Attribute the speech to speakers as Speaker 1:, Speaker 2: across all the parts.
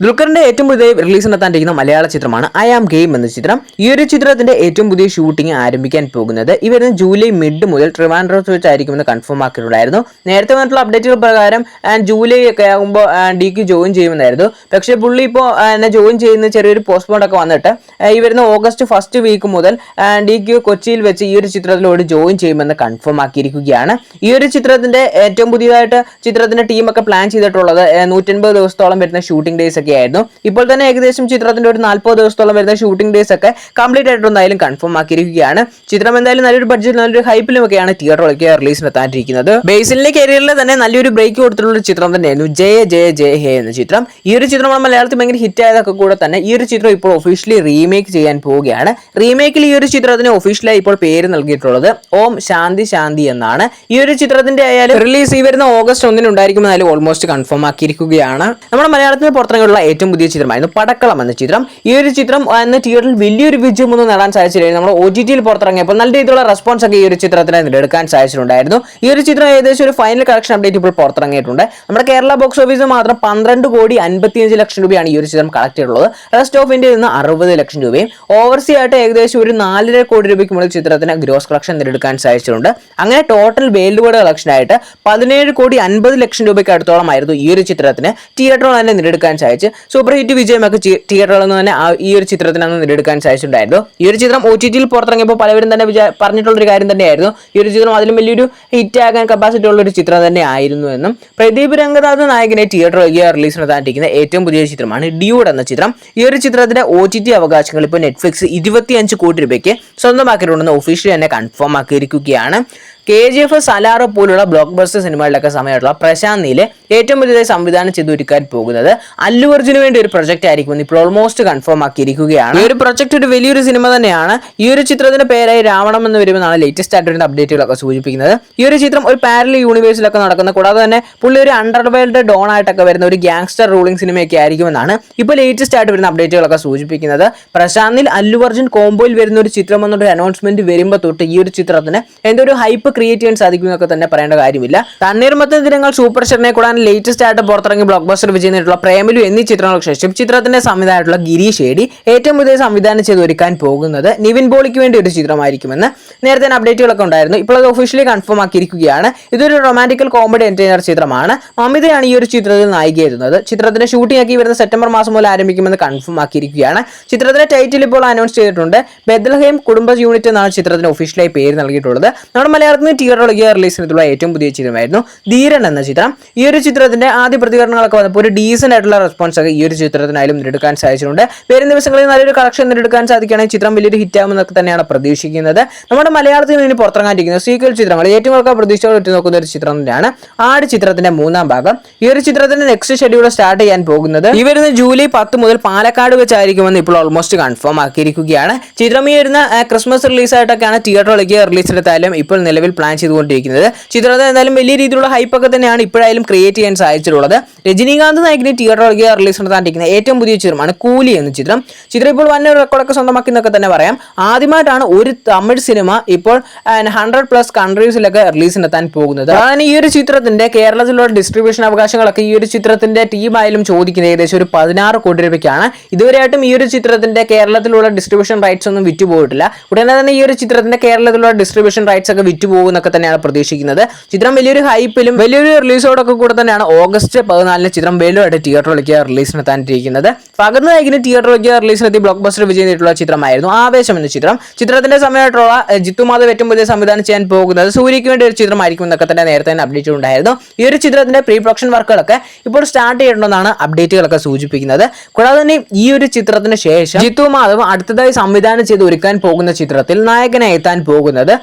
Speaker 1: ദുൽഖറിന്റെ ഏറ്റവും പുതിയ റിലീസ് നടത്താണ്ടിരിക്കുന്ന മലയാള ചിത്രമാണ് ഐ ആം ഗെയിം എന്ന ചിത്രം. ഈ ഒരു ചിത്രത്തിന്റെ ഏറ്റവും പുതിയ ഷൂട്ടിംഗ് ആരംഭിക്കാൻ പോകുന്നത് ഈ വരുന്ന ജൂലൈ മിഡ് മുതൽ ട്രിവാൻഡ്രത്ത് വെച്ചായിരിക്കുമെന്ന് കൺഫേം ആക്കിയിട്ടുണ്ടായിരുന്നു. നേരത്തെ വന്നിട്ടുള്ള അപ്ഡേറ്റുകൾ പ്രകാരം ജൂലൈ ഒക്കെ ആകുമ്പോൾ ഡിക്ക് ജോയിൻ ചെയ്യുമെന്നായിരുന്നു. പക്ഷേ പുള്ളി ഇപ്പോൾ എന്നെ ജോയിൻ ചെയ്യുന്ന ചെറിയൊരു പോസ്റ്റ്പോൺ ഒക്കെ വന്നിട്ട് ഈ വരുന്ന ഓഗസ്റ്റ് ഫസ്റ്റ് വീക്ക് മുതൽ ഡിക്ക് കൊച്ചിയിൽ വെച്ച് ഈ ഒരു ചിത്രത്തിലോട് ജോയിൻ ചെയ്യുമെന്ന് കൺഫേം ആക്കിയിരിക്കുകയാണ്. ഈ ഒരു ചിത്രത്തിന്റെ ഏറ്റവും പുതിയതായിട്ട് ചിത്രത്തിന്റെ ടീമൊക്കെ പ്ലാൻ ചെയ്തിട്ടുള്ളത് നൂറ്റൻപത് ദിവസത്തോളം വരുന്ന ഷൂട്ടിംഗ് ഡേയ്സ് ഒക്കെ ആയിരുന്നു ഇപ്പോൾ തന്നെ ഏകദേശം ചിത്രത്തിന്റെ ഒരു നാൽപ്പത് ദിവസത്തോളം വരുന്ന ഷൂട്ടിംഗ് ഡേയ്സ് ഒക്കെ കംപ്ലീറ്റ് ആയിട്ട് എന്തായാലും കൺഫേം ആക്കിയിരിക്കുകയാണ്. ചിത്രം എന്തായാലും നല്ലൊരു ബഡ്ജറ്റ് നല്ലൊരു ഹൈപ്പിലും ഒക്കെയാണ് തിയേറ്ററിലേക്ക് റിലീസ് എത്താനിരിക്കുന്നത് ബേസിലിന്റെ കരിയറിൽ തന്നെ നല്ലൊരു ബ്രേക്ക് കൊടുത്തിട്ടുള്ള ചിത്രം തന്നെയായിരുന്നു ജയ ജയ ജയ ഹേ എന്ന ചിത്രം. ഈ ഒരു ചിത്രം മലയാളത്തിൽ ഭയങ്കര ഹിറ്റ് ആയതൊക്കെ കൂടെ തന്നെ ഈ ഒരു ചിത്രം ഇപ്പോൾ ഒഫീഷ്യലി റീമേക്ക് ചെയ്യാൻ പോവുകയാണ്. റീമേക്കിൽ ഈ ഒരു ചിത്രത്തിന് ഒഫീഷ്യലായി ഇപ്പോൾ പേര് നൽകിയിട്ടുള്ളത് ഓം ശാന്തി ശാന്തി എന്നാണ്. ഈ ഒരു ചിത്രത്തിന്റെ ആയാലും റിലീസ് ഈ വരുന്ന ഓഗസ്റ്റ് ഒന്നിന് ഉണ്ടായിരിക്കുമെന്നാലും ഓൾമോസ്റ്റ് കൺഫേം ആക്കിയിരിക്കുകയാണ്. നമ്മുടെ മലയാളത്തിന് പുറത്തിറങ്ങിയുള്ള ഏറ്റവും പുതിയ ചിത്രമായിരുന്നു പടക്കളം എന്ന ചിത്രം. ഈ ഒരു ചിത്രം എന്ന തിയേറ്ററിൽ വലിയൊരു വിജയമൊന്നും നേടാൻ സാധിച്ചില്ലായിരുന്നു നമ്മൾ ഒ ടി ടിയിൽ പുറത്തിറങ്ങിയപ്പോൾ നല്ല രീതിയിലുള്ള റെസ്പോൺസ് ഒക്കെ ഈ ഒരു ചിത്രത്തിന് നേടിയെടുക്കാൻ സാധിച്ചിട്ടുണ്ടായിരുന്നു. ഈ ഒരു ചിത്രം ഏകദേശം ഒരു ഫൈനൽ കളക്ഷൻ അപ്ഡേറ്റ് ഇപ്പോൾ പുറത്തിറങ്ങിയിട്ടുണ്ട്. നമ്മുടെ കേരള ബോക്സ് ഓഫീസിൽ മാത്രം പന്ത്രണ്ട് കോടി അൻപത്തിയഞ്ച് ലക്ഷം രൂപയാണ് ഈ ഒരു ചിത്രം കളക്ട് ചെയ്തിട്ടുള്ളത്. റെസ്റ്റ് ഓഫ് ഇന്ത്യയിൽ നിന്ന് അറുപത് ലക്ഷം രൂപയും ഓവർസീ ആയിട്ട് ഏകദേശം ഒരു നാലര കോടി രൂപയ്ക്ക് മുകളിൽ ചിത്രത്തിന് ഗ്രോസ് കളക്ഷൻ നേടിയെടുക്കാൻ സാധിച്ചിട്ടുണ്ട്. അങ്ങനെ ടോട്ടൽ വേൾഡ് വൈഡ് കളക്ഷൻ ആയിട്ട് പതിനേഴ് കോടി അൻപത് ലക്ഷം രൂപയ്ക്ക് അടുത്തോളമായിരുന്നു ഈ ഒരു ചിത്രത്തിന് തിയേറ്ററിൽ തന്നെ നേടിയെടുക്കാൻ സാധിച്ചു സൂപ്പർ ഹിറ്റ് വിജയമൊക്കെ തിയേറ്ററിൽ നിന്ന് തന്നെ ഈ ഒരു ചിത്രത്തിന് അന്ന് നേടിയെടുക്കാൻ സാധിച്ചിട്ടുണ്ടായിരുന്നു. ഈ ഒരു ചിത്രം ഒ ടി ടിയിൽ പുറത്തിറങ്ങിയപ്പോൾ പലവരും തന്നെ വിചാ പറഞ്ഞിട്ടുള്ളൊരു കാര്യം തന്നെയായിരുന്നു. ഈ ഒരു ചിത്രം അതിലും വലിയൊരു ഹിറ്റ് ആകാൻ കപ്പാസിറ്റി ഉള്ള ഒരു ചിത്രം തന്നെ ആയിരുന്നു എന്നും. പ്രദീപ് രംഗനാഥ് നായകനെ തിയേറ്ററിൽ റിലീസ് നടത്താനിരിക്കുന്ന ഏറ്റവും പുതിയ ചിത്രമാണ് ഡ്യൂഡ് എന്ന ചിത്രം. ഈ ഒരു ചിത്രത്തിന്റെ ഒ ടി ടി അവകാശങ്ങൾ ഇപ്പോൾ നെറ്റ്ഫ്ലിക്സ് ഇരുപത്തിയഞ്ച് കോടി രൂപയ്ക്ക് സ്വന്തമാക്കിയിട്ടുണ്ടെന്ന് ഒഫീഷ്യലി തന്നെ കൺഫേം ആക്കിയിരിക്കുകയാണ്. കെ ജി എഫ് സലാറോ പോലുള്ള ബ്ലോക്ക് ബസ്റ്റർ സിനിമകളിലൊക്കെ സമയമുള്ള പ്രശാന്ത് നീലെ ഏറ്റവും പുതിയതായി സംവിധാനം ചെയ്ത് ഒരുക്കാൻ പോകുന്നത് അല്ലു അർജുന് വേണ്ടി ഒരു പ്രൊജക്റ്റ് ആയിരിക്കും ഇപ്പോൾ ഓൾമോസ്റ്റ് കൺഫേം ആക്കിയിരിക്കുകയാണ്. ഈ ഒരു പ്രൊജക്ട് ഒരു വലിയൊരു സിനിമ തന്നെയാണ്. ഈ ഒരു ചിത്രത്തിന്റെ പേരായി രാവണം എന്ന് വരുമെന്നാണ് ലേറ്റസ്റ്റ് ആയിട്ടുള്ള അപ്ഡേറ്റുകളൊക്കെ സൂചിപ്പിക്കുന്നത്. ഈ ഒരു ചിത്രം ഒരു പാരലൽ യൂണിവേഴ്സിലൊക്കെ നടക്കുന്ന കൂടാതെ തന്നെ പുള്ളി ഒരു അണ്ടർവേൾഡ് ഡോൺ ആയിട്ടൊക്കെ വരുന്ന ഒരു ഗ്യാങ്സ്റ്റർ റൂളിംഗ് സിനിമയൊക്കെ ആയിരിക്കുമെന്നാണ് ഇപ്പോൾ ലേറ്റസ്റ്റ് ആയിട്ട് വരുന്ന അപ്ഡേറ്റുകളൊക്കെ സൂചിപ്പിക്കുന്നത്. പ്രശാന്തിൽ അല്ലു അർജുൻ കോംബോയിൽ വരുന്ന ഒരു ചിത്രം എന്നൊരു അനൗൺസ്മെന്റ് വരുമ്പോൾ തൊട്ട് ഈ ഒരു ചിത്രത്തിന് എന്തൊരു ഹൈപ്പ് ക്രിയേറ്റ് ചെയ്യാൻ സാധിക്കും എന്നൊക്കെ തന്നെ പറയേണ്ട കാര്യമില്ല. തണ്ണീർമത്തൻ ദിനങ്ങൾ സൂപ്പർ സ്റ്റാറിനെ കൂടാൻ ലേറ്റസ്റ്റ് ആയിട്ട് പുറത്തിറങ്ങി ബ്ലോക്ക് ബസ്റ്റർ വിജയം പ്രേമലു എന്നീ ചിത്രങ്ങൾക്ക് ശേഷം ചിത്രത്തിന്റെ സംവിധാനമായിട്ടുള്ള ഗിരീഷ് ഏടി ഏറ്റവും പുതിയ സംവിധാനം ചെയ്ത് ഒരുക്കാൻ പോകുന്നത് നിവിൻ പോളിക്ക് വേണ്ടി ഒരു ചിത്രമായിരിക്കുമെന്ന് നേരത്തെ അപ്ഡേറ്റുകളൊക്കെ ഉണ്ടായിരുന്നു. ഇപ്പോൾ അത് ഒഫീഷ്യലി കൺഫേം ആക്കിയിരിക്കുകയാണ്. ഇതൊരു റൊമാന്റിക്കൽ കോമഡി എന്റർടൈനർ ചിത്രമാണ്. മമിതയാണ് ഈ ഒരു ചിത്രത്തിൽ നായികയായിരുന്നത്. ചിത്രത്തിന്റെ ഷൂട്ടിംഗ് ഒക്കെ വരുന്ന സെപ്റ്റംബർ മാസം മുതൽ ആരംഭിക്കുമെന്ന് കൺഫേം ആക്കിയിരിക്കുകയാണ്. ചിത്രത്തിന്റെ ടൈറ്റിൽ ഇപ്പോൾ അനൗൺസ് ചെയ്തിട്ടുണ്ട്. ബെദ്ലഹേം കുടുംബ യൂണിറ്റ് എന്നാണ് ചിത്രത്തിന് ഒഫീഷ്യലായി പേര് നൽകിയിട്ടുള്ളത്. നമ്മുടെ മലയാളത്തിൽ നിന്ന് തിയേറ്ററിലേക്ക് റിലീസ് ചെയ്തിട്ടുള്ള ഏറ്റവും പുതിയ ചിത്രമായിരുന്നു ധീരൻ എന്ന ചിത്രം. ഈ ഒരു ചിത്രത്തിന്റെ ആദ്യ പ്രതികരണങ്ങളൊക്കെ വന്നപ്പോൾ ഒരു ഡീസന്റ് ആയിട്ടുള്ള റെസ്പോൺസ് ഒക്കെ ഈ ഒരു ചിത്രത്തിനായാലും നേടിയെടുക്കാൻ സാധിച്ചിട്ടുണ്ട്. വരും ദിവസങ്ങളിൽ നല്ലൊരു കളക്ഷൻ നേടിയെടുക്കാൻ സാധിക്കുകയാണെങ്കിൽ ചിത്രം വലിയൊരു ഹിറ്റ് ആകുമെന്നൊക്കെ തന്നെയാണ് പ്രതീക്ഷിക്കുന്നത്. നമ്മുടെ മലയാളത്തിൽ ഇനി പുറത്തിറങ്ങാനിരിക്കുന്ന സീക്വൽ ചിത്രങ്ങൾ ഏറ്റവും കൂടുതൽ പ്രതീക്ഷകൾ ഒറ്റ നോക്കുന്ന ഒരു ചിത്രം തന്നെയാണ് ആട് ചിത്രത്തിന്റെ മൂന്നാം ഭാഗം. ഈ ഒരു ചിത്രത്തിന്റെ നെക്സ്റ്റ് ഷെഡ്യൂൾ സ്റ്റാർട്ട് ചെയ്യാൻ പോകുന്നത് ഈ വരുന്ന ജൂലൈ പത്ത് മുതൽ പാലക്കാട് വെച്ചായിരിക്കുമെന്ന് ഇപ്പോൾ ഓൾമോസ്റ്റ് കൺഫേം ആക്കിയിരിക്കുകയാണ്. ചിത്രം ഈ വരുന്ന ക്രിസ്മസ് റിലീസായിട്ടൊക്കെയാണ് തിയേറ്ററിലേക്ക് റിലീസ് എടുത്താലും ഇപ്പോൾ നിലവിൽ പ്ലാൻ ചെയ്തുകൊണ്ടിരിക്കുന്നത്. ചിത്രത്തെ എന്തായാലും വലിയ രീതിയിലുള്ള ഹൈപ്പൊക്കെ തന്നെയാണ് ഇപ്പോഴായാലും ക്രിയേറ്റ് ചെയ്യാൻ സാധിച്ചിട്ടുള്ളത്. രജനീകാന്ത് നായകിനെ തിയേറ്ററിലേക്ക് റിലീസ് നടത്താണ്ടിരിക്കുന്ന ഏറ്റവും പുതിയ ചിത്രമാണ് കൂലി എന്ന ചിത്രം. ചിത്രം ഇപ്പോൾ വൻ റെക്കോർഡൊക്കെ സ്വന്തമാക്കി എന്നൊക്കെ തന്നെ പറയാം. ആദ്യമായിട്ടാണ് ഒരു തമിഴ് സിനിമ ഇപ്പോൾ ഹൺഡ്രഡ് പ്ലസ് കൺട്രീസിലൊക്കെ റിലീസ് നടത്താൻ പോകുന്നത്. അതാണ് ഈ ഒരു ചിത്രത്തിന്റെ കേരളത്തിലുള്ള ഡിസ്ട്രിബ്യൂഷൻ അവകാശങ്ങളൊക്കെ ഈ ഒരു ചിത്രത്തിന്റെ ടീമായാലും ചോദിക്കുന്നത് ഏകദേശം ഒരു പതിനാറ് കോടി രൂപയ്ക്കാണ്. ഇതുവരെയായിട്ടും ഈ ഒരു ചിത്രത്തിന്റെ കേരളത്തിലുള്ള ഡിസ്ട്രിബ്യൂഷൻ റൈറ്റ്സ് ഒന്നും വിറ്റുപോയിട്ടില്ല. ഉടനെ തന്നെ ഈ ഒരു ചിത്രത്തിന്റെ കേരളത്തിലുള്ള ഡിസ്ട്രിബ്യൂഷൻ റൈറ്റ്സ് ഒക്കെ വിറ്റുപോകുന്നൊക്കെ തന്നെയാണ് പ്രതീക്ഷിക്കുന്നത്. ചിത്രം വലിയൊരു ഹൈപ്പിലും വലിയൊരു റിലീസോടൊക്കെ കൂടെ തന്നെയാണ് ഓഗസ്റ്റ് പതിനാലിന് ചിത്രം വേലുമായിട്ട് തിയേറ്ററിലേക്ക് റിലീസ് നടത്താനിരിക്കുന്നത്. പകർന്നു നായകിന് തിയേറ്ററിലേക്ക് റിലീസ് നടത്തി ബ്ലോക്ക് ബസ്റ്റർ വിജയം നേരിട്ടുള്ള ചിത്രമായിരുന്നു ആവേശം എന്ന ചിത്രം. ചിത്രത്തിന്റെ സമയമായിട്ടുള്ള ജിത്തു ഏറ്റവും പുതിയ സംവിധാനം ചെയ്യാൻ പോകുന്നത് സൂര്യയ്ക്ക് വേണ്ടി ഒരു ചിത്രമായിരിക്കും എന്നൊക്കെ തന്നെ നേരത്തെ തന്നെ അപ്ഡേറ്റ് ഉണ്ടായിരുന്നു ഈ ഒരു ചിത്രത്തിന്റെ പ്രീ പ്രൊഡക്ഷൻ വർക്കുകളൊക്കെ ഇപ്പോൾ സ്റ്റാർട്ട് ചെയ്യണമെന്നാണ് അപ്ഡേറ്റുകളൊക്കെ സൂചിപ്പിക്കുന്നത്. കൂടാതെ തന്നെ ഈ ഒരു ചിത്രത്തിന് ശേഷം ജിത്തു മാധവ് അടുത്തതായി സംവിധാനം ചെയ്ത് ഒരുക്കാൻ പോകുന്ന ചിത്രത്തിൽ നായകനെ എത്താൻ പോകുന്നത്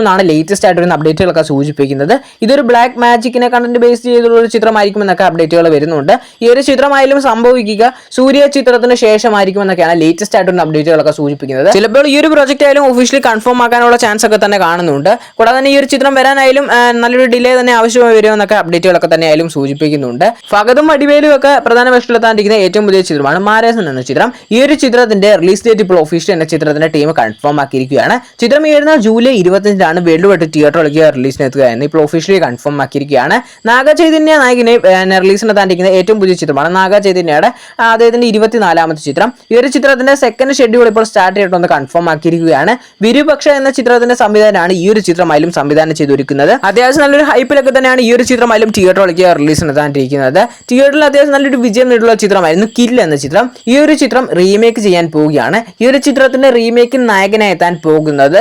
Speaker 1: എന്നാണ് ലേറ്റസ്റ്റ് ആയിട്ട് അപ്ഡേറ്റുകളൊക്കെ സൂചിപ്പിക്കുന്നത്. ഇതൊരു ബ്ലാക്ക് മാജിക്കിനെ കണ്ടന്റ് ബേസ് ചെയ്തുള്ള ഒരു ചിത്രമായിരിക്കും എന്നൊക്കെ അപ്ഡേറ്റുകൾ വരുന്നുണ്ട്. ഈ ഒരു ചിത്രമായാലും സംഭവിക്കുക സൂര്യ ചിത്രത്തിന് ശേഷമായിരിക്കും എന്നൊക്കെയാണ് ലേറ്റസ്റ്റ് ആയിട്ടുള്ള അപ്ഡേറ്റുകളൊക്കെ സൂചിപ്പിക്കുന്നത്. ചിലപ്പോൾ ഈ ഒരു പ്രോജക്റ്റ് ആയാലും ഒഫീഷ്യലി കൺഫേം ആക്കാനുള്ള ചാൻസ് ഒക്കെ തന്നെ കാണുന്നുണ്ട്. കൂടാതെ തന്നെ ഈ ഒരു ചിത്രം വരാനായാലും നല്ലൊരു ഡിലേ തന്നെ ആവശ്യമായി വരുമെന്നൊക്കെ അപ്ഡേറ്റുകളൊക്കെ തന്നെ ആയാലും സൂചിപ്പിക്കുന്നുണ്ട്. ഫഗതും അടിവേലും ഒക്കെ പ്രധാന വേഷത്തിലെത്താണ്ടിരിക്കുന്ന ഏറ്റവും പുതിയ ചിത്രമാണ് മാരേസൻ എന്ന ചിത്രം. ഈ ഒരു ചിത്രത്തിന്റെ റിലീസ് ഡേറ്റ് ഇപ്പോൾ ഒഫീഷ്യൽ എന്ന ചിത്രത്തിന്റെ ടീം കൺഫേം ആക്കിയിരിക്കുകയാണ്. ചിത്രം ഈ വരുന്ന ജൂലൈ ഇരുപത്തിയഞ്ചിനാണ് വേൾഡ് വൈഡ് തിയേറ്ററിലേക്ക് റിലീസിനെത്തുക എന്ന് ഇപ്പോൾ ഒഫീഷ്യലി കൺഫേം ആക്കിയിരിക്കുകയാണ്. നാഗ ചൈതന്യ നായകനെ റിലീസിന് റിലീസിനെത്താണ്ടിരിക്കുന്ന ഏറ്റവും പുതിയ ചിത്രമാണ് നാഗ ചൈതന്യയുടെ അദ്ദേഹത്തിന്റെ ഇരുപത്തിനാലാമത്തെ ചിത്രം. ഈ ഒരു ചിത്രത്തിന്റെ സെക്കൻഡ് ഷെഡ്യൂൾ ഇപ്പോൾ സ്റ്റാർട്ട് ചെയ്തിട്ടൊന്ന് കൺഫേം ആക്കിയിരിക്കുകയാണ്. വിരുപക്ഷ എന്ന ചിത്രത്തിന്റെ സംവിധാനമാണ് ഈ ഒരു ചിത്രമായാലും സംവിധാനം ചെയ്തിരിക്കുന്നത്. അത്യാവശ്യം നല്ലൊരു ഹൈപ്പിലൊക്കെ തന്നെയാണ് ഈ ഒരു ചിത്രമായാലും തിയേറ്ററിലേക്ക് റിലീസിനെത്താണ്ടിരിക്കുന്നത് തിയേറ്ററിൽ അത്യാവശ്യം നല്ലൊരു വിജയം നേടിയുള്ള ചിത്രമായിരുന്നു കിൽ എന്ന ചിത്രം. ഈ ഒരു ചിത്രം റീമേക്ക് ചെയ്യാൻ പോവുകയാണ്. ഈ ഒരു ചിത്രത്തിന്റെ റീമേക്കിൽ നായകനായി എത്താൻ പോകുന്നത്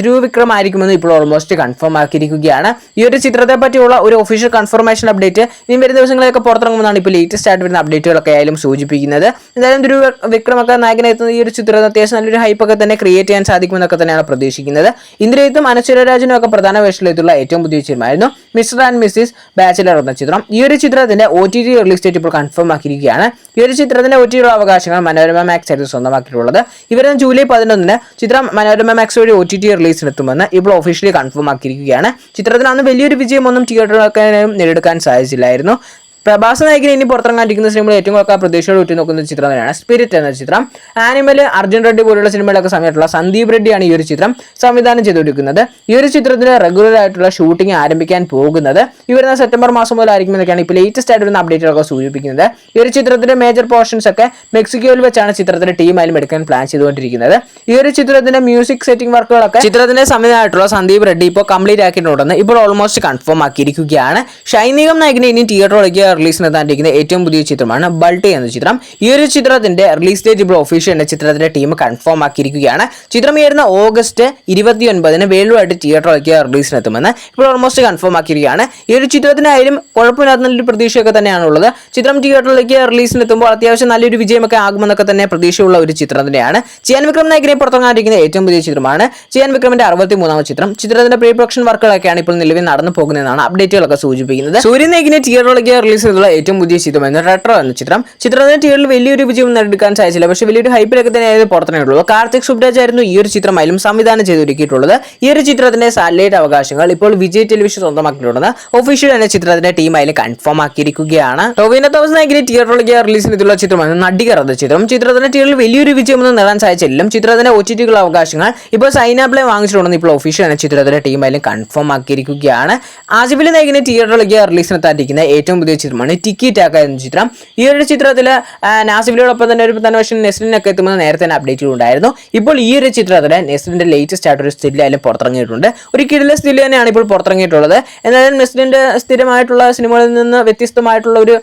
Speaker 1: ധ്രുവ് വിക്രം ആയിരിക്കുമെന്ന് ഇപ്പോൾ ഓൾമോസ്റ്റ് കൺഫേം ആക്കിയിരിക്കുകയാണ്. ഈ ഒരു ചിത്രത്തെ പറ്റിയുള്ള ഒരു ഒഫീഷ്യൽ കൺഫർമേഷൻ അപ്ഡേറ്റ് ഇനി വരുന്ന ദിവസങ്ങളിലൊക്കെ പുറത്തിറങ്ങുമെന്നാണ് ഇപ്പോൾ ലേറ്റസ്റ്റ് ആയിട്ട് വരുന്ന അപ്ഡേറ്റുകളൊക്കെ ആയാലും സൂചിപ്പിക്കുന്നത്. എന്തായാലും ഒരു വിക്രമൊക്കെ നായകനെത്തുന്ന ഈ ഒരു ചിത്രം അത്യാവശ്യം നല്ലൊരു ഹൈപ്പൊക്കെ തന്നെ ക്രിയേറ്റ് ചെയ്യാൻ സാധിക്കുമെന്നൊക്കെ തന്നെയാണ് പ്രതീക്ഷിക്കുന്നത്. ഇന്ദ്രയത്തും അനശ്വരരാജനും ഒക്കെ പ്രധാന വേഷത്തിലെത്തുള്ള ഏറ്റവും പുതിയ ചിത്രമായിരുന്നു മിസ്റ്റർ ആൻഡ് മിസ്സിസ് ബാച്ചിലർ എന്ന ചിത്രം. ഈ ഒരു ചിത്രത്തിന്റെ O T T release date ഇപ്പോൾ കൺഫേം ആക്കിയിരിക്കുകയാണ്. ഈ ഒരു ചിത്രത്തിന്റെ ഒറ്റയുള്ള അവകാശങ്ങൾ മനോരമ മാക്സ് ആയിരുന്നു സ്വന്തമാക്കിയിട്ടുള്ളത്. ഇവരും ജൂലൈ പതിനൊന്നിന് ചിത്രം മനോരമ മാക്സ് വഴി ഒ ടി ടി റിലീസിനെത്തുമെന്ന് ഇപ്പോൾ ഒഫീഷ്യലി കൺഫേം ആക്കിയിരിക്കുകയാണ്. ചിത്രത്തിന് അന്ന് വലിയൊരു വിജയമൊന്നും തിയേറ്ററുകൾക്ക് നേടിയെടുക്കാൻ സാധിച്ചില്ലായിരുന്നു. പ്രഭാസ് നായകൻ ഇനി പുറത്തിറങ്ങാണ്ടിരിക്കുന്ന സിനിമകൾ ഏറ്റവും കൂടുതൽ പ്രതീക്ഷയോട് ഉറ്റുനോക്കുന്ന ചിത്രം തന്നെയാണ് സ്പിരിറ്റ് എന്ന ചിത്രം. ആനിമൽ അർജുൻ റെഡ്ഡി പോലുള്ള സിനിമകളൊക്കെ സമയത്തുള്ള സന്ദീപ് റെഡ്ഡിയാണ് ഈ ഒരു ചിത്രം സംവിധാനം ചെയ്തുകൊണ്ടിരിക്കുന്നത്. ഈ ഒരു ചിത്രത്തിന് റെഗുലർ ആയിട്ടുള്ള ഷൂട്ടിംഗ് ആരംഭിക്കാൻ പോകുന്നത് ഈ വരുന്ന സെപ്റ്റംബർ മാസം മുതലായിരിക്കും എന്നൊക്കെയാണ് ഇപ്പോൾ ലേറ്റസ്റ്റ് ആയിട്ട് വരുന്ന അപ്ഡേറ്റുകളൊക്കെ സൂചിപ്പിക്കുന്നത്. ഈ ഒരു ചിത്രത്തിന്റെ മേജർ പോർഷൻസ് ഒക്കെ മെക്സിക്കോയിൽ വെച്ചാണ് ചിത്രത്തിന്റെ ടീമായാലും എടുക്കാൻ പ്ലാൻ ചെയ്തുകൊണ്ടിരിക്കുന്നത്. ഈ ഒരു ചിത്രത്തിന്റെ മ്യൂസിക് സെറ്റിംഗ് വർക്കുകളൊക്കെ ചിത്രത്തിന്റെ സംവിധാനമായിട്ടുള്ള സന്ദീപ് റെഡ്ഡി ഇപ്പോൾ കംപ്ലീറ്റ് ആക്കിയിട്ടുണ്ടെന്ന് ഇപ്പോൾ ഓൾമോസ്റ്റ് കൺഫേം ആക്കിയിരിക്കുകയാണ്. ഷൈനികം നായകനെ ഇനി തിയേറ്ററിലേക്ക് റിലീസിനെത്താണ്ടിരിക്കുന്ന ഏറ്റവും പുതിയ ചിത്രമാണ് ബൾട്ടി എന്ന ചിത്രം. ഈ ഒരു ചിത്രത്തിന്റെ റിലീസ് ഡേറ്റ് ഇപ്പോൾ ഒഫീഷ്യൽ എന്ന ചിത്രത്തിന്റെ ടീം കൺഫേം ആക്കിയിരിക്കുകയാണ്. ചിത്രം ഉയരുന്ന ഓഗസ്റ്റ് ഇരുപത്തി ഒൻപതിന് വേൾഡുമായിട്ട് തിയേറ്ററിലേക്ക് റിലീസിനെത്തുമെന്ന് ഇപ്പോൾ ഓൾമോസ്റ്റ് കൺഫേം ആക്കിയിരിക്കുകയാണ്. ഈ ഒരു ചിത്രത്തിനായാലും കുഴപ്പമില്ലാത്ത നല്ലൊരു പ്രതീക്ഷയൊക്കെ തന്നെയാണുള്ളത്. ചിത്രം തിയേറ്ററിലേക്ക് റിലീസിനെത്തുമ്പോൾ അത്യാവശ്യം നല്ലൊരു വിജയമൊക്കെ ആകുമെന്നൊക്കെ തന്നെ പ്രതീക്ഷയുള്ള ഒരു ചിത്രം തന്നെയാണ് ചിയാൻ വിക്രം നായകനെ പുറത്തിറങ്ങാതിരിക്കുന്ന ഏറ്റവും പുതിയ ചിത്രമാണ് ചിയാൻ വിക്രമിന്റെ അറുപത്തി മൂന്നാമത് ചിത്രം. ചിത്രത്തിന്റെ പ്രീ പ്രൊഡക്ഷൻ വർക്കുകളൊക്കെയാണ് ഇപ്പോൾ നിലവിൽ നടന്നു പോകുന്നതെന്നാണ് അപ്ഡേറ്റുകളൊക്കെ സൂചിപ്പിക്കുന്നത്. സൂര്യൻ തിയേറ്ററിലേക്ക് റിലീസ് ചെയ്തുള്ള ഏറ്റവും പുതിയ എന്ന റെട്രോ എന്ന ചിത്രം. ചിത്രത്തിന് തിയേറ്ററിൽ വലിയൊരു വിജയം നേടിയെടുക്കാൻ സാധിച്ചില്ല. പക്ഷേ വലിയൊരു ഹൈപ്പിലൊക്കെ ആയത് ഉള്ളൂ. കാർത്തിക് സുബ്രാജ് ആയിരുന്നു ഈ ഒരു ചിത്രമായാലും സംവിധാനം ചെയ്തൊരുക്കിയിട്ടുള്ളത്. ഈ ഒരു ചിത്രത്തിന്റെ സാറ്റലൈറ്റ് അവകാശങ്ങൾ ഇപ്പോൾ വിജയ് ടെലിവിഷൻ സ്വന്തമാക്കിയിട്ടുണ്ടെന്ന് ഒഫീഷ്യൽ എന്ന ചിത്രത്തിന്റെ ടീമായാലും കൺഫേം ആക്കിയിരിക്കുകയാണ്. ടോവിന തോമസ് നായകനെ തിയേറ്ററിലേക്ക് റിലീസ് ചെയ്തിട്ടുള്ള ചിത്രമാണ് നടികർ എന്ന ചിത്രം. ചിത്രത്തിന്റെ തിയേറ്ററിൽ വലിയൊരു വിജയമൊന്നും നേടാൻ സാധിച്ചില്ലെങ്കിലും ചിത്രത്തിന്റെ ഒ ടി അവകാശങ്ങൾ ഇപ്പോൾ സൈനാപ്ലെ വാങ്ങിച്ചിട്ടുണ്ടെന്ന് ഇപ്പോൾ ഒഫീഷ്യൽ എന്ന ചിത്രത്തിന്റെ ടീമായാലും കൺഫേം ആക്കിയിരിക്കുകയാണ്. ആസിഫിലെ നായകിനെ തിയേറ്ററിലേക്ക് റിലീസിനെത്താതിരിക്കുന്ന ഏറ്റവും പുതിയ ചിത്രമാണ് ടിക്കി ടാക്ക എന്ന ചിത്രം? ഈ ഒരു ചിത്രത്തിൽ നാസിഫിലോടൊപ്പം തന്നെ ഒരു തന്നെ വേഷം നെസ്ലിനൊക്കെ എത്തുമെന്ന് നേരത്തെ തന്നെ അപ്ഡേറ്റ് ഉണ്ടായിരുന്നു ഇപ്പോൾ ഈ ഒരു ചിത്രത്തിൽ നെസ്ലിന്റെ ലേറ്റസ്റ്റ് ആയിട്ടൊരു സ്റ്റിൽ ആയാലും പുറത്തിറങ്ങിയിട്ടുണ്ട്. ഒരു കിടിലെ സ്റ്റിൽ തന്നെയാണ് ഇപ്പോൾ പുറത്തിറങ്ങിയിട്ടുള്ളത്. എന്നാലും നെസ്ലിന്റെ സ്ഥിരമായിട്ടുള്ള സിനിമകളിൽ നിന്ന് വ്യത്യസ്തമായിട്ടുള്ള ഒരു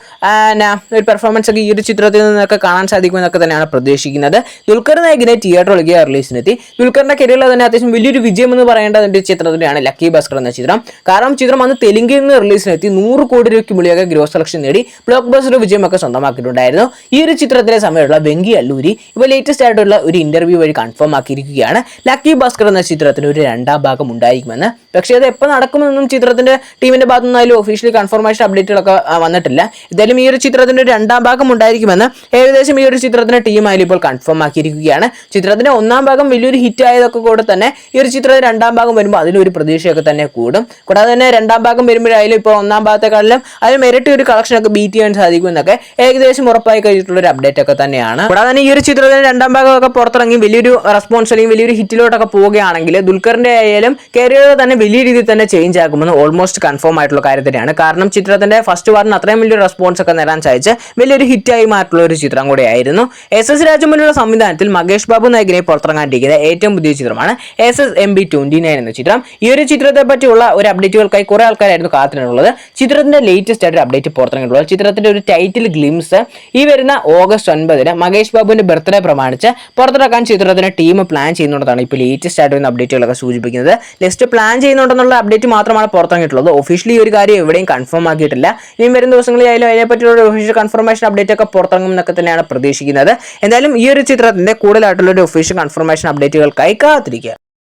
Speaker 1: ഒരു പെർഫോമൻസ് ഒക്കെ ഈ ഒരു ചിത്രത്തിൽ നിന്നൊക്കെ കാണാൻ സാധിക്കുമെന്നൊക്കെ തന്നെയാണ് പ്രതീക്ഷിക്കുന്നത്. ദുൽഖർ നായകിനെ തിയേറ്ററിലേക്ക് റിലീസിനെത്തി ദുൽഖറിന്റെ കരിയറിൽ തന്നെ അത്യാവശ്യം വലിയൊരു വിജയം എന്ന് പറയേണ്ട ഒരു ചിത്രത്തിലാണ് ലക്കി ഭാസ്കർ എന്ന ചിത്രം. കാരണം ചിത്രം അന്ന് തെലുങ്കിൽ നിന്ന് റിലീസിനെത്തി നൂറ് കോടി രൂപയ്ക്ക് മുകളിലൊക്കെ ഗ്രോസ് കളക്ഷൻ നേടി ബ്ലോക്ക് ബസ്റ്റർ വിജയമൊക്കെ സ്വന്തമാക്കിയിട്ടുണ്ടായിരുന്നു. ഈ ഒരു ചിത്രത്തിലെ സമയമുള്ള വെങ്കി അല്ലൂരി ഇപ്പോൾ ലേറ്റസ്റ്റ് ആയിട്ടുള്ള ഒരു ഇന്റർവ്യൂ വഴി കൺഫേം ആക്കിയിരിക്കുകയാണ്. ലക്കി ഭാസ്കർ എന്ന ചിത്രത്തിന് ഒരു രണ്ടാം ഭാഗം ഉണ്ടായിരിക്കുമെന്ന്. പക്ഷേ അത് എപ്പോൾ നടക്കുമെന്നൊന്നും ചിത്രത്തിന്റെ ടീമിന്റെ ഭാഗത്തുനിന്ന് നിന്നായാലും ഒഫീഷ്യലി കൺഫർമേഷൻ അപ്ഡേറ്റുകളൊക്കെ വന്നിട്ടില്ല. എന്തായാലും ഈ ഒരു ചിത്രത്തിന്റെ ഒരു രണ്ടാം ഭാഗം ഉണ്ടായിരിക്കുമെന്ന് ഏകദേശം ഈ ഒരു ചിത്രത്തിന്റെ ടീമായാലും ഇപ്പോൾ കൺഫേം ആക്കിയിരിക്കുകയാണ്. ചിത്രത്തിന്റെ ഒന്നാം ഭാഗം വലിയൊരു ഹിറ്റ് ആയതൊക്കെ കൂടെ തന്നെ ഈ ഒരു ചിത്രത്തിന്റെ രണ്ടാം ഭാഗം വരുമ്പോൾ അതിലൊരു പ്രതീക്ഷയൊക്കെ തന്നെ കൂടും. കൂടാതെ തന്നെ രണ്ടാം ഭാഗം വരുമ്പോഴായാലും ഇപ്പോൾ ഒന്നാം ഭാഗത്തെക്കാളിലും അതിൽ ഇരട്ടി ഒരു കളക്ഷൻ ഒക്കെ ബീറ്റ് ചെയ്യാൻ സാധിക്കും എന്നൊക്കെ ഏകദേശം ഉറപ്പായി കഴിഞ്ഞിട്ടുള്ള ഒരു അപ്ഡേറ്റ് ഒക്കെ തന്നെയാണ്. കൂടാതെ തന്നെ ഈ ഒരു ചിത്രത്തിന്റെ രണ്ടാം ഭാഗമൊക്കെ പുറത്തിറങ്ങി വലിയൊരു റെസ്പോൺസ് അല്ലെങ്കിൽ വലിയൊരു ഹിറ്റിലോട്ടൊക്കെ പോവുകയാണെങ്കിൽ ദുൽഖറിന്റെ ആയാലും കരിയർ തന്നെ വലിയ രീതിയിൽ തന്നെ ചേഞ്ച് ആകുമെന്ന് ഓൾമോസ്റ്റ് കൺഫേം ആയിട്ടുള്ള കാര്യം തന്നെയാണ്. കാരണം ചിത്രത്തിന്റെ ഫസ്റ്റ് പാർട്ടിന് അത്രയും വലിയൊരു റെസ്പോൺസ് ഒക്കെ നേടാൻ സാധിച്ച് വലിയൊരു ഹിറ്റായി മാറ്റുള്ള ഒരു ചിത്രം കൂടെയായിരുന്നു. എസ് എസ് രാജമൗലിയുടെ സംവിധാനത്തിൽ മകേഷ് ബാബു നായകനെ പുറത്തിറങ്ങാണ്ടിരിക്കുന്ന ഏറ്റവും പുതിയ ചിത്രമാണ്. S S M B twenty nine എന്ന ചിത്രം. ഈ ഒരു ചിത്രത്തെ പറ്റിയുള്ള ഒരു അപ്ഡേറ്റുകൾക്കായി കുറെ ആൾക്കാരായിരുന്നു കാത്തിനുള്ളത് ചിത്രത്തിന്റെ ലേറ്റസ്റ്റ് ആയിട്ട് അപ്ഡേറ്റ് പുറത്തിറങ്ങിയിട്ടുള്ളത് ചിത്രത്തിന്റെ ഒരു ടൈറ്റിൽ ഗ്ലിംസ് ഈ വരുന്ന ഓഗസ്റ്റ് ഒൻപതിന് മഹേഷ് ബാബുവിന്റെ ബർത്ത്ഡേ പ്രമാണിച്ച് പുറത്തിറക്കാൻ ചിത്രത്തിന്റെ ടീം പ്ലാൻ ചെയ്യുന്നുണ്ടെന്നാണ് ഇപ്പോൾ ലേറ്റസ്റ്റ് ആയിട്ട് വരുന്ന അപ്ഡേറ്റുകളൊക്കെ സൂചിപ്പിക്കുന്നത്. ലിസ്റ്റ് പ്ലാൻ ചെയ്യുന്നുണ്ടെന്നുള്ള അപ്ഡേറ്റ് മാത്രമാണ് പുറത്തിറങ്ങിയിട്ടുള്ളത്. ഒഫീഷ്യലി ഒരു കാര്യം എവിടെയും കൺഫേം ആക്കിയിട്ടില്ല. ഇനി വരും ദിവസങ്ങളിലായാലും അതിനെപ്പറ്റിയുള്ള ഒരു ഒഫീഷ്യൽ കൺഫർമേഷൻ അപ്ഡേറ്റ് ഒക്കെ പുറത്തിറങ്ങും എന്നൊക്കെ തന്നെയാണ് പ്രതീക്ഷിക്കുന്നത്. എന്തായാലും ഈ ഒരു ചിത്രത്തിന്റെ കൂടുതലായിട്ടുള്ള ഒരു ഒഫീഷ്യൽ കൺഫർമേഷൻ അപ്ഡേറ്റുകൾക്കായി കാത്തിരിക്കുക.